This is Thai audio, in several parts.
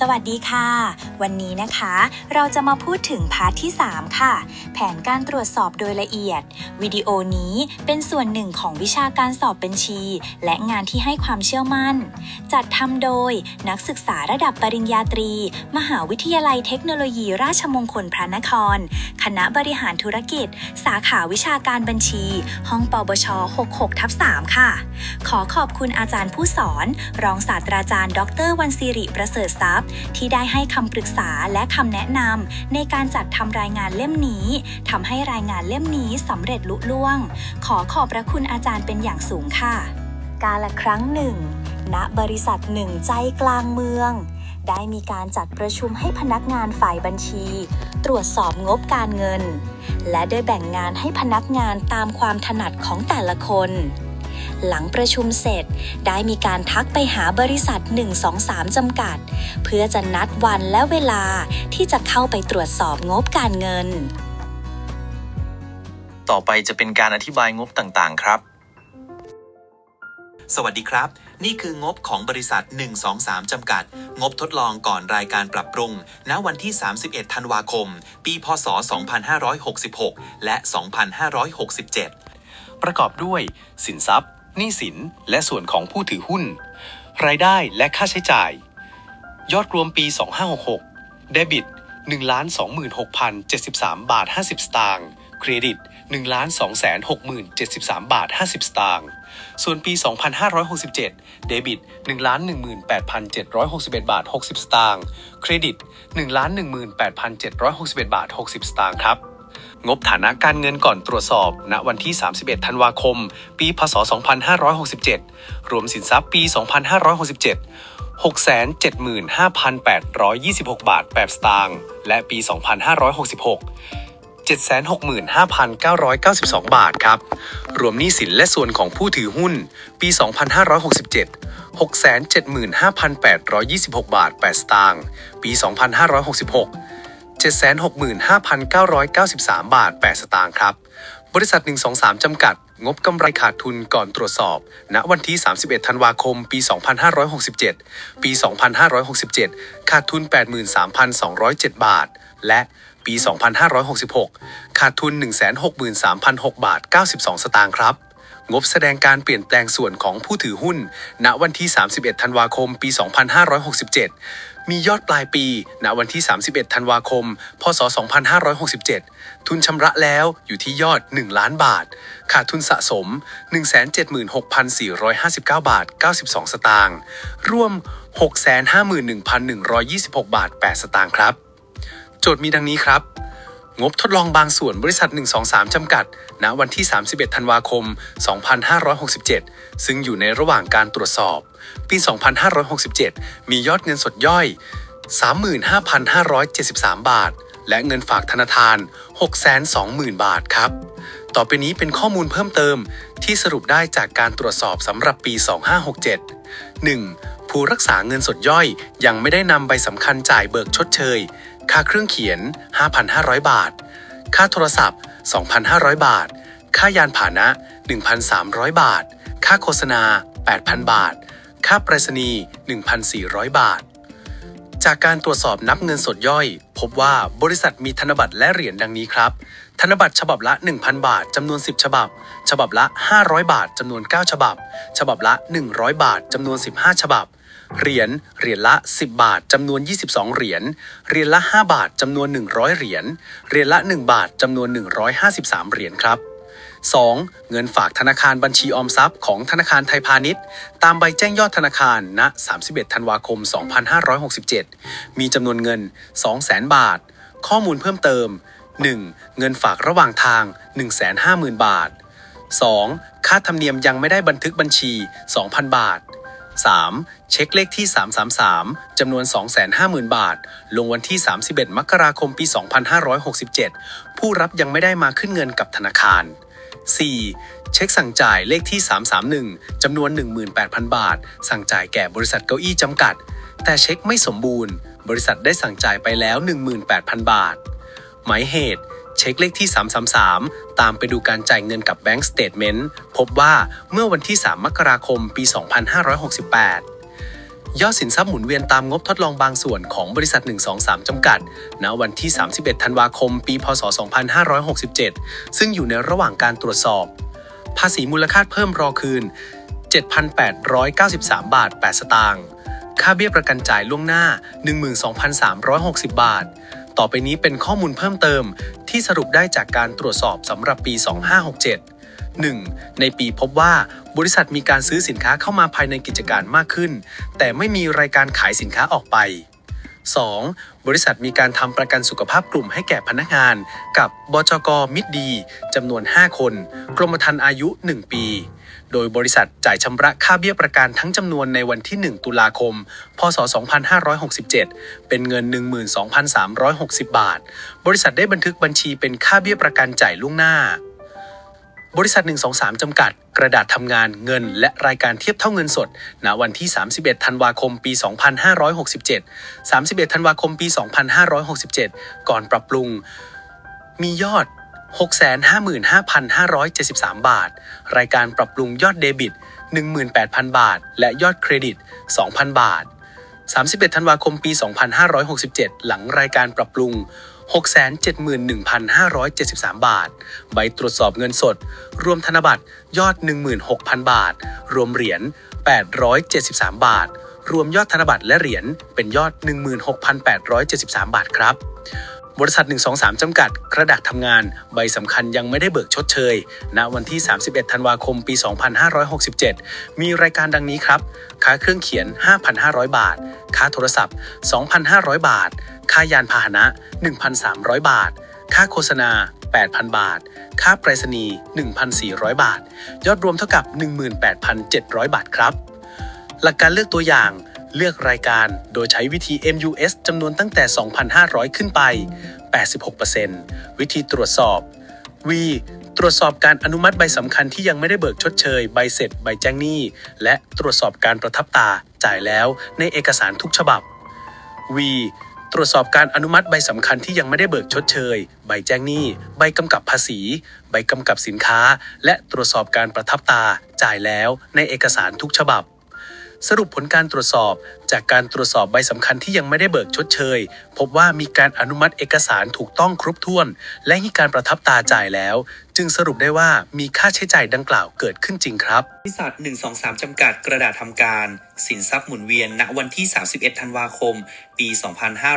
สวัสดีค่ะ วันนี้นะคะ เราจะมาพูดถึงพาร์ทที่ 3 ค่ะ แผนการตรวจสอบโดยละเอียด วิดีโอนี้เป็นส่วนหนึ่งของวิชาการสอบบัญชี และงานที่ให้ความเชื่อมั่น จัดทำโดยนักศึกษาระดับปริญญาตรี มหาวิทยาลัยเทคโนโลยีราชมงคลพระนคร คณะบริหารธุรกิจ สาขาวิชาการบัญชี ห้องปบช 66ทับ3ค่ะ ขอขอบคุณอาจารย์ผู้สอน รองศาสตราจารย์ ดรวันศิริประเสริฐทรัพยที่ได้ให้คำปรึกษาและคำแนะนำในการจัดทำรายงานเล่มนี้ทำให้รายงานเล่มนี้สำเร็จลุล่วง ขอขอบพระคุณอาจารย์เป็นอย่างสูงค่ะ กาละครั้งหนึ่งณบริษัทหนึ่งใจกลางเมือง ได้มีการจัดประชุมให้พนักงานฝ่ายบัญชี ตรวจสอบงบการเงิน และได้แบ่งงานให้พนักงานตามความถนัดของแต่ละคน หลังประชุมเสร็จ ได้มีการทักไปหาบริษัท 123 จำกัด เพื่อจะนัดวันและเวลาที่จะเข้าไปตรวจสอบงบการเงิน ต่อไปจะเป็นการอธิบายงบต่างๆ ครับ สวัสดีครับ นี่คืองบของบริษัท 123 จำกัด งบทดลองก่อนรายการปรับปรุง ณ วันที่ 31 ธันวาคม ปี พศ 2566 และ 2567 ประกอบด้วย สินทรัพย์ หนี้สิน และส่วนของผู้ถือหุ้น รายได้และค่าใช้จ่าย ยอดรวมปี 2566 เดบิต 1,26,073 บาท 50 สตางค์ เครดิต 1,260,073 บาท 50 สตางค์ ส่วนปี 2567 เดบิต 1,18,761 บาท 60 สตางค์ เครดิต 1,18,761 บาท 60 สตางค์ครับ งบฐานะการเงินก่อนตรวจสอบ ณ วันที่ 31 ธันวาคม ปี พศ 2567 รวมสินทรัพย์ปี 2567 675,826 บาท 8 สตางค์ และปี 2566 765,992 บาทครับ รวมหนี้สินและส่วนของผู้ถือหุ้น ปี 2567 675,826 บาท 8 สตางค์ ปี 2566 765,993 บาท 8 สตางค์ครับ บริษัท 123 จำกัด งบกำไรขาดทุนก่อนตรวจสอบ ณ วันที่ 31 ธันวาคม ปี 2567 ปี 2567 ขาดทุน 83,207 บาท และปี 2566 ขาดทุน 163,006 บาท 92 สตางค์ครับ งบแสดงการเปลี่ยนแปลงส่วนของผู้ถือหุ้น ณ วันที่ 31 ธันวาคม ปี 2567 มียอดปลายปี ณ วันที่ 31 ธันวาคม พศ 2567 ทุนชำระแล้วอยู่ที่ยอด 1 ล้านบาท ขาดทุนสะสม 176,459 บาท 92 สตางค์ ร่วม 651,126 บาท 8 สตางค์ครับ โจทย์มีดังนี้ครับ งบทดลองบางส่วนบริษัท 123 จำกัด ณ วันที่ 31 ธันวาคม 2567 ซึ่งอยู่ในระหว่างการตรวจสอบ ปี 2567 มียอดเงินสดย่อย 35,573 บาท และเงินฝากธนาคาร 620,000 บาทครับ ต่อไปนี้เป็นข้อมูลเพิ่มเติมที่สรุปได้จากการตรวจสอบสำหรับปี 2567 1. ผู้รักษาเงินสดย่อยยังไม่ได้นำใบสำคัญจ่ายเบิกชดเชย ค่าเครื่องเขียน 5,500 บาท ค่าโทรศัพท์ 2,500 บาท ค่ายานพาหนะ 1,300 บาท ค่าโฆษณา 8,000 บาท ค่าไปรษณีย์1,400 บาท จากการตรวจสอบนับเงินสดย่อย พบว่าบริษัทมีธนบัตรและเหรียญดังนี้ครับ ธนบัตรฉบับละ 1,000 บาทจำนวน 10 ฉบับ ฉบับละ 500 บาทจำนวน 9 ฉบับ ฉบับละ 100 บาทจำนวน 15 ฉบับ เหรียญเหรียญละ 10 บาทจำนวน 22 เหรียญเหรียญละ 5 บาทจำนวน 100 เหรียญเหรียญละ 1 บาทจำนวน 153 เหรียญครับ 2. เงินฝากธนาคารบัญชีออมทรัพย์ของธนาคารไทยพาณิชย์ ตามใบแจ้งยอดธนาคารณ 31 ธันวาคม 2567 มีจำนวนเงิน 200,000 บาท ข้อมูลเพิ่มเติม 1. เงินฝากระหว่างทาง 150,000 บาท 2. ค่าธรรมเนียมยังไม่ได้บันทึกบัญชี 2,000 บาท 3. เช็คเลขที่ 333 จำนวน 250,000 บาท ลงวันที่ 31 มกราคมปี 2567 ผู้รับยังไม่ได้มาขึ้นเงินกับธนาคาร 4. เช็คสั่งจ่ายเลขที่ 331 จำนวน 18,000 บาท สั่งจ่ายแก่บริษัทเก้าอี้จำกัด แต่เช็คไม่สมบูรณ์ บริษัทได้สั่งจ่ายไปแล้ว 18,000 บาท หมายเหตุ เช็คเลขที่ 333 ตามไปดูการจ่ายเงินกับแบงก์สเตทเมนต์พบว่าเมื่อวันที่ 3 มกราคม ปี 2568ยอดสินทรัพย์หมุนเวียนตามงบทดลองบางส่วนของบริษัท 123 จำกัด ณ วันที่ 31 ธันวาคม ปี พศ 2567 ซึ่งอยู่ในระหว่างการตรวจสอบ ภาษีมูลค่าเพิ่มรอคืน 7,893 บาท 8 สตางค์ ค่าเบี้ยประกันจ่ายล่วงหน้า 12,360 บาท ต่อไปนี้เป็นข้อมูลเพิ่มเติม ที่สรุปได้จากการตรวจสอบสำหรับปี 2567 1. ในปีพบว่าบริษัทมีการซื้อสินค้าเข้ามาภายในกิจการมากขึ้น แต่ไม่มีรายการขายสินค้าออกไป 2. บริษัทมีการทำประกันสุขภาพกลุ่มให้แก่พนักงาน กับบจกมิตรดีจำนวน 5 คน กรมธรรม์อายุ 1 ปี โดยบริษัทจ่ายชำระค่าเบี้ยประกันทั้งจำนวนในวันที่ 1 ตุลาคม พศ 2567 เป็นเงิน 12,360 บาท บริษัทได้บันทึกบัญชีเป็นค่าเบี้ยประกันจ่ายล่วงหน้า บริษัท 123 จำกัด กระดาษทำงานเงิน และรายการเทียบเท่าเงินสด ณ วันที่ 31 ธันวาคม ปี 2567 31 ธันวาคม ปี 2567 ก่อนปรับปรุง มียอด 655,573 บาท รายการปรับปรุงยอดเดบิต 18,000 บาท และยอดเครดิต 2,000 บาท 31 ธันวาคม ปี 2567 หลังรายการปรับปรุง 671,573 บาท ใบตรวจสอบเงินสด รวมธนบัตรยอด 16,000 บาท รวมเหรียญ 873 บาท รวมยอดธนบัตรและเหรียญเป็นยอด 16,873 บาทครับ บริษัท 123 จำกัด กระดาษทำงาน ใบสำคัญยังไม่ได้เบิกชดเชย ณ วันที่ 31 ธันวาคม ปี 2567 มีรายการดังนี้ครับค่าเครื่องเขียน 5,500 บาทค่าโทรศัพท์ 2,500 บาท ค่ายานพาหนะ 1,300 บาท ค่าโฆษณา 8,000 บาท ค่าไปรษณีย์1,400 บาท ยอดรวมเท่ากับ 18,700 บาทครับ หลักการเลือกตัวอย่างเลือกรายการโดยใช้วิธี MUS จำนวนตั้งแต่ 2,500 ขึ้นไป 86%วิธีตรวจสอบ V ตรวจสอบการอนุมัติใบสำคัญที่ยังไม่ได้เบิกชดเชย ใบเสร็จ ใบแจ้งหนี้ และตรวจสอบการประทับตาจ่ายแล้วในเอกสารทุกฉบับ V ตรวจสอบการอนุมัติใบสำคัญที่ยังไม่ได้เบิกชดเชย ใบแจ้งหนี้ ใบกำกับภาษี ใบกำกับสินค้า และตรวจสอบการประทับตา จ่ายแล้วในเอกสารทุกฉบับ สรุปผลการตรวจสอบ จากการตรวจสอบใบสำคัญที่ยังไม่ได้เบิกชดเชย พบว่ามีการอนุมัติเอกสารถูกต้องครบถ้วน และมีการประทับตาจ่ายแล้ว จึงสรุปได้ว่ามีค่าใช้จ่ายดังกล่าวเกิดขึ้นจริงครับบริษัท123 จำกัดกระดาษทำการ สินทรัพย์หมุนเวียน ณวันที่ 31 ธันวาคม ปี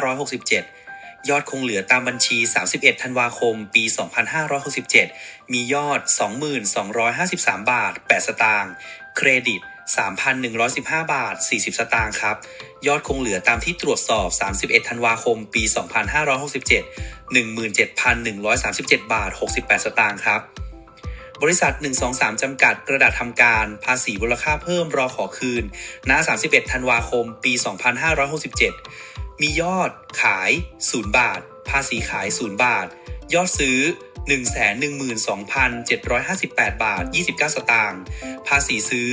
2567ยอดคงเหลือตามบัญชี 31 ธันวาคม ปี 2567 มียอด 2253 บาท 8 สตางค์ เครดิต 3,115 บาท 40 สตางค์ครับ ยอดคงเหลือตามที่ตรวจสอบ 31 ธันวาคม ปี 2567 17,137 บาท 68 สตางค์ครับ บริษัท 123 จำกัดกระดาษทำการ ภาษีมูลค่าเพิ่มรอขอคืน ณ 31 ธันวาคม ปี 2567 มียอดขาย 0 บาท ภาษีขาย 0 บาท ยอดซื้อ112,758 บาท 29 สตางค์ ภาษีซื้อ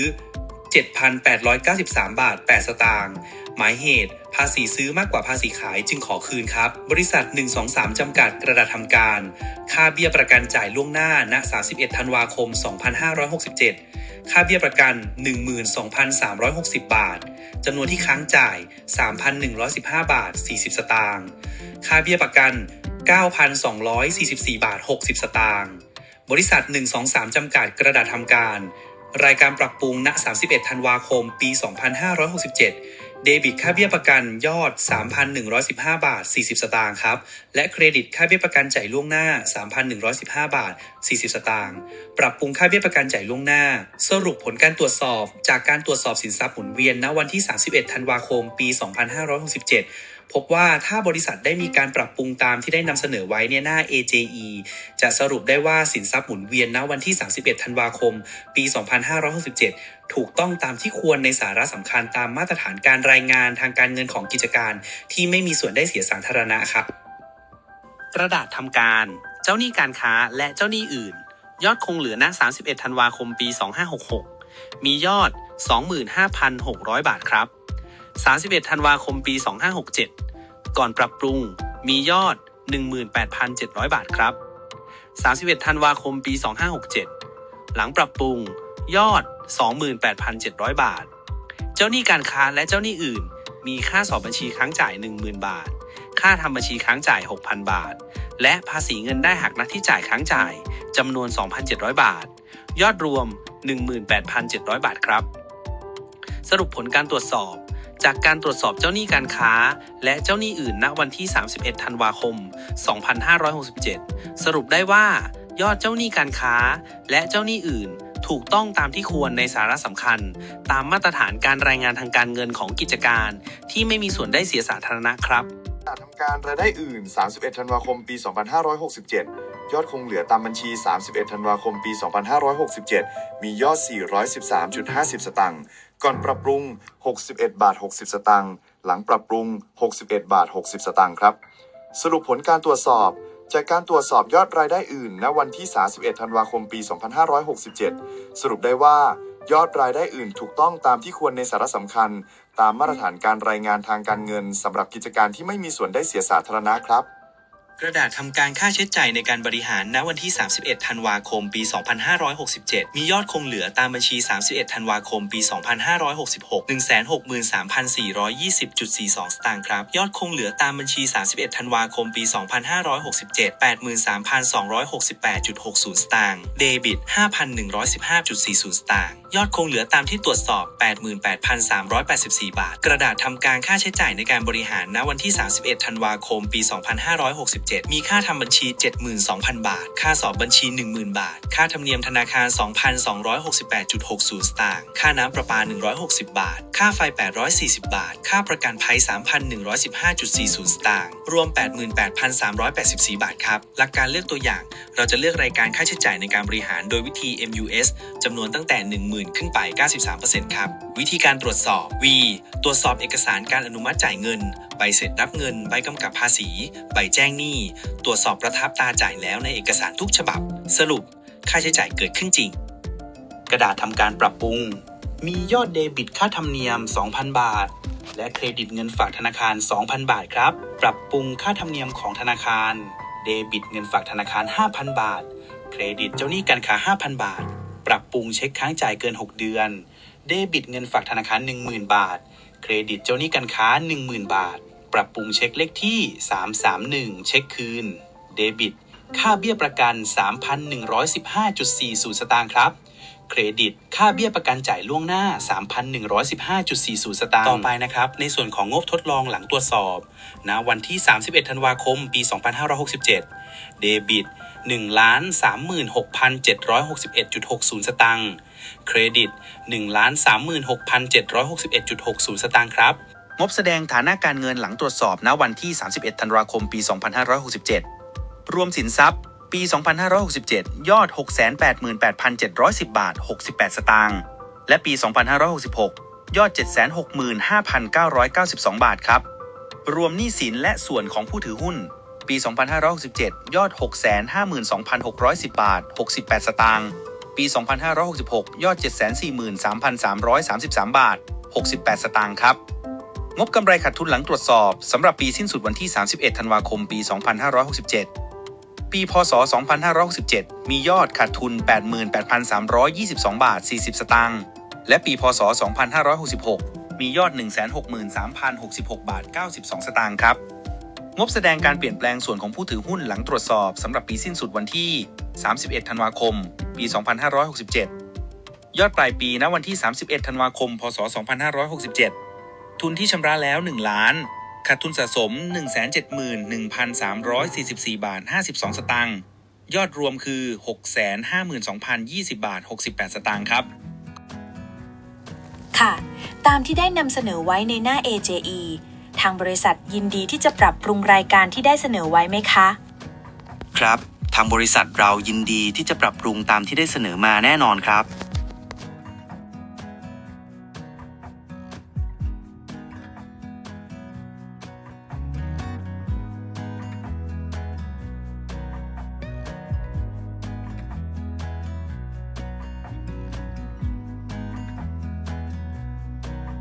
7,893 บาท 8 สตางค์ หมายเหตุ ภาษีซื้อมากกว่าภาษีขายจึงขอคืนครับ บริษัท 123 จำกัดกระดาษทำการ ค่าเบี้ยประกันจ่ายล่วงหน้า ณ 31 ธันวาคม 2567 ค่าเบี้ยประกัน 12,360 บาท จำนวนที่ค้างจ่าย 3,115 บาท 40 สตางค์ ค่าเบี้ยประกัน 9,244 บาท 60 สตางค์ บริษัท 123 จำกัดกระดาษทำการ รายการปรับปรุงณ 31 ธันวาคม ปี 2567 เดบิตค่าเบี้ยประกันยอด 3,115 บาท 40 สตางค์ครับ และเครดิตค่าเบี้ยประกันจ่ายล่วงหน้า 3,115 บาท 40 สตางค์ ปรับปรุงค่าเบี้ยประกันจ่ายล่วงหน้า สรุปผลการตรวจสอบ จากการตรวจสอบสินทรัพย์หมุนเวียนณวันที่ 31 ธันวาคม ปี 2567 พบว่าถ้าบริษัทได้มีการปรับปรุงตามที่ได้นำเสนอไว้เนี่ยหน้า AJE จะสรุปได้ว่าสินทรัพย์หมุนเวียนณวันที่ 31 ธันวาคม ปี 2567 ถูกต้องตามที่ควรในสาระสำคัญตามมาตรฐานการรายงานทางการเงินของกิจการ ที่ไม่มีส่วนได้เสียสาธารณะครับ กระดาษทำการ เจ้าหนี้การค้าและเจ้าหนี้อื่น ยอดคงเหลือณ 31 ธันวาคม ปี 2566 มียอด 25,600 บาทครับ 31 ธันวาคมปี 2567 ก่อนปรับปรุงมียอด 18,700 บาทครับ 31 ธันวาคมปี 2567 หลังปรับปรุงยอด 28,700 บาท เจ้าหนี้การค้าและเจ้าหนี้อื่น มีค่าสอบบัญชีค้างจ่าย 10,000 บาท ค่าทำบัญชีค้างจ่าย 6,000 บาท และภาษีเงินได้หักน้าที่จ่ายค้างจ่ายจำนวน 2,700 บาท ยอดรวม 18,700 บาทครับ สรุปผลการตรวจสอบ จากการตรวจสอบเจ้าหนี้การค้า และเจ้าหนี้อื่นณวันที่ 31 ธันวาคม 2567 สรุปได้ว่า ยอดเจ้าหนี้การค้า และเจ้าหนี้อื่น ถูกต้องตามที่ควรในสาระสำคัญ ตามมาตรฐานการรายงานทางการเงินของกิจการ ที่ไม่มีส่วนได้เสียสาธารณะครับการทำการรายได้อื่น 31 ธันวาคม ปี 2567 ยอดคงเหลือตามบัญชี 31 ธันวาคม ปี 2567 มียอด 413.50 สตางค์ ก่อนปรับปรุง 61 บาท 60 สตางค์ หลังปรับปรุง 61 บาท 60 สตางค์ครับ สรุปผลการตรวจสอบ จากการตรวจสอบยอดรายได้อื่น ณ วันที่ 31 ธันวาคม ปี 2567 สรุปได้ว่ายอดรายได้อื่นถูกต้องตามที่ควรในสาระสำคัญ ตามมาตรฐานการรายงานทางการเงินสำหรับกิจการที่ไม่มีส่วนได้เสียสาธารณะครับ กระดาษทำการค่าใช้จ่ายในการบริหารณวันที่ 31 ธันวาคม ปี 2567 มียอดคงเหลือตามบัญชี 31 ธันวาคม ปี 2566 163,420.42 สตางค์ครับ ยอดคงเหลือตามบัญชี 31 ธันวาคม ปี 2567 83,268.60 สตางค์ เดบิต 5,115.40 สตางค์ ยอดคงเหลือตามที่ตรวจสอบ 88,384 บาท กระดาษทำการค่าใช้จ่ายในการบริหารณวันที่ 31 ธันวาคม ปี 256 7 มีค่าทำบัญชี 72,000 บาท ค่าสอบบัญชี 10,000 บาท ค่าธรรมเนียมธนาคาร 2,268.60 สตางค์ ค่าน้ำประปา 160 บาท ค่าไฟ 840 บาท ค่าประกันภัย 3,115.40 สตางค์ รวม 88,384 บาทครับ หลักการเลือกตัวอย่าง เราจะเลือกรายการค่าใช้จ่ายในการบริหารโดยวิธี MUS จำนวนตั้งแต่ 10,000 ขึ้นไป 93%ครับ วิธีการตรวจสอบ V ตรวจสอบเอกสารการอนุมัติจ่ายเงิน ใบเสร็จรับเงิน ใบกำกับภาษี ใบแจ้งหนี้ ตรวจสอบประทับตาจ่ายแล้วในเอกสารทุกฉบับ สรุป ค่าใช้จ่ายเกิดขึ้นจริง กระดาษทำการปรับปรุง มียอดเดบิตค่าธรรมเนียม 2,000 บาท และเครดิตเงินฝากธนาคาร 2,000 บาทครับ ปรับปรุงค่าธรรมเนียมของธนาคาร เดบิตเงินฝากธนาคาร 5,000 บาท เครดิตเจ้าหนี้การค้า 5,000 บาท ปรับปรุงเช็คค้างจ่ายเกิน 6 เดือน เดบิตเงินฝากธนาคาร 10,000 บาทเครดิตเจ้าหนี้การค้า 10,000 บาท ปรับปรุงเช็คเลขที่ 331 เช็คคืน เดบิต ค่าเบี้ยประกัน 3,115.40 สตางค์ครับ เครดิต ค่าเบี้ยประกันจ่ายล่วงหน้า 3,115.40 สตางค์ ต่อไปนะครับ ในส่วนของงบทดลองหลังตรวจสอบณวันที่ 31 ธันวาคม ปี 2567 เดบิต1,36,761.60 สตางค์ เครดิต1,36,761.60 สตางค์ครับ งบแสดงฐานะการเงินหลังตรวจสอบณวันที่ 31 ธันวาคม ปี 2567 รวมสินทรัพย์ ปี 2567 ยอด 688,710 บาท 68 สตางค์ และปี 2566 ยอด 765,992 บาทครับ รวมหนี้สินและส่วนของผู้ถือหุ้น ปี 2567 ยอด 652,610 บาท 68 สตางค์ ปี 2566 ยอด 743,333 บาท 68 สตางค์ครับ งบกำไรขาดทุนหลังตรวจสอบสำหรับปีสิ้นสุดวันที่ 31 ธันวาคม ปี 2567 ปีพศ 2567 มียอดขาดทุน 88,322 บาท 40 สตางค์ และปีพศ 2566 มียอด 163,066 บาท 92 สตางค์ครับ งบแสดงการเปลี่ยนแปลงส่วนของผู้ถือหุ้นหลังตรวจสอบสำหรับปีสิ้นสุดวันที่ 31 ธันวาคม ปี 2567 ยอดปลายปีณวันที่ 31 ธันวาคม พศ 2567 ทุนที่ชำระแล้ว 1 ล้าน ขาดทุนสะสม 171,344 บาท 52 สตางค์ ยอดรวมคือ 652,020 บาท 68 สตางค์ครับ ค่ะ ตามที่ได้นำเสนอไว้ในหน้า AJE ทางบริษัทยินดีที่จะปรับปรุงรายการที่ได้เสนอไว้ไหมคะ ครับ ทางบริษัทเรายินดีที่จะปรับปรุงตามที่ได้เสนอมาแน่นอนครับ